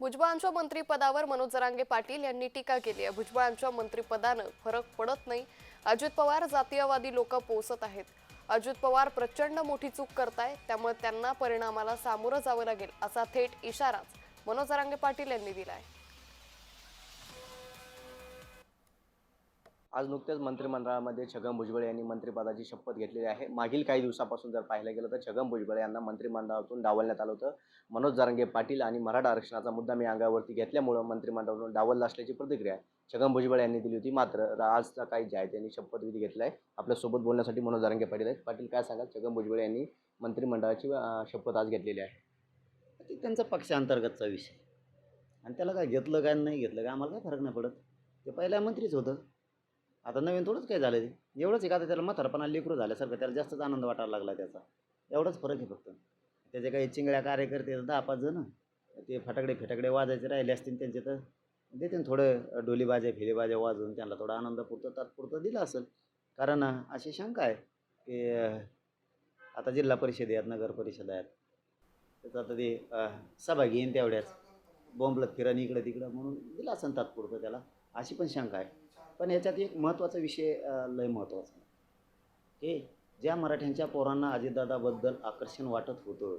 भुजबळांच्या मंत्रिपदावर मनोज जरांगे पाटील यांनी टीका केली आहे. भुजबळांच्या मंत्रिपदानं फरक पडत नाही. अजित पवार जातीयवादी लोक पोसत आहेत. अजित पवार प्रचंड मोठी चूक करताय त्यामुळे त्यांना परिणामाला सामोरं जावं लागेल असा थेट इशाराच मनोज जरांगे पाटील यांनी दिला आहे आज नुकतेच मंत्रिमंडळामध्ये छगन भुजबळ यांनी मंत्रिपदाची शपथ घेतलेली आहे. मागील काही दिवसापासून जर पाहिलं गेलं तर छगन भुजबळ यांना मंत्रिमंडळातून डावलण्यात आलं होतं. मनोज जारंगे पाटील आणि मराठा आरक्षणाचा मुद्दा मी अंगावरती घेतल्यामुळं मंत्रिमंडळातून डावललं असल्याची प्रतिक्रिया छगन भुजबळ यांनी दिली होती. मात्र आजचा काही जे आहे त्यांनी शपथविधी घेतला आहे. आपल्यासोबत बोलण्यासाठी मनोज जारंगे पाटील आहेत. पाटील काय सांगाल? छगन भुजबळ यांनी मंत्रिमंडळाची शपथ आज घेतलेली आहे. ते त्यांचा पक्षांतर्गतचा विषय. आणि त्याला काय घेतलं काय नाही घेतलं काय आम्हाला काय फरक नाही पडत. ते पहिल्या मंत्रीच होतं. आता नवीन थोडंच काय झालं ते. एवढंच आहे का आता त्याला म्हातारपणा लेकरू झाल्यासारखं त्याला जास्तच आनंद वाटायला लागला त्याचा. एवढाच फरक आहे फक्त. त्याचे काही चिंगड्या कार्यकर्ते दहा पाच जण. ते फटाकडे फेटाकडे वाजायचे राहिले असतील त्यांचे तर. देते थोडं डोलीबाज्या फिलीबाज्या वाजवून त्यांना थोडा आनंद पुरतं तात्पुरतं दिलं असेल. कारण अशी शंका आहे की आता जिल्हा परिषद आहेत नगर परिषद आहेत. त्याचं आता ते सभा घेईन तेवढ्याच. बॉम्बलत फिरण इकडं तिकडं म्हणून दिलं असेल तात्पुरतं त्याला. अशी पण शंका आहे. पण याच्यात एक महत्त्वाचा विषय लय महत्त्वाचा की ज्या मराठ्यांच्या पोरांना अजितदादाबद्दल आकर्षण वाटत होतं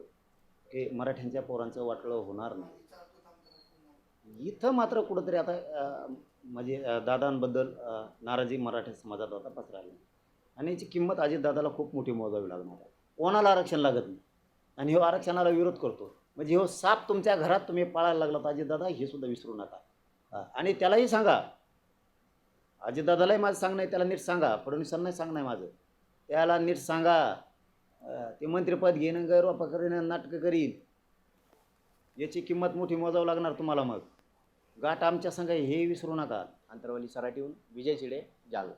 की मराठ्यांच्या पोरांचं वाटलं होणार नाही इथं मात्र कुठंतरी आता म्हणजे दादांबद्दल नाराजी मराठा समाजात आता पसरायला आणि याची किंमत अजितदादाला खूप मोठी मोजावी लागणार आहे. कोणाला आरक्षण लागत नाही? आणि हो आरक्षणाला विरोध करतो. म्हणजे हो साप तुमच्या घरात तुम्ही पाळायला लागला तर अजितदादा हे सुद्धा विसरू नका. आणि त्यालाही सांगा अजितदादालाही माझं सांगणं आहे त्याला नीट सांगा. फडणवीसांनाही सांगणं आहे माझं. त्याला नीट सांगा. ते मंत्रिपद घेणं गैरवापर करीन नाटकं करीन. याची किंमत मोठी मोजावं लागणार तुम्हाला मग. गाठ आमच्या संघ हे विसरू नका. आंतरवाली सराटीहून विजय चिडे जालना.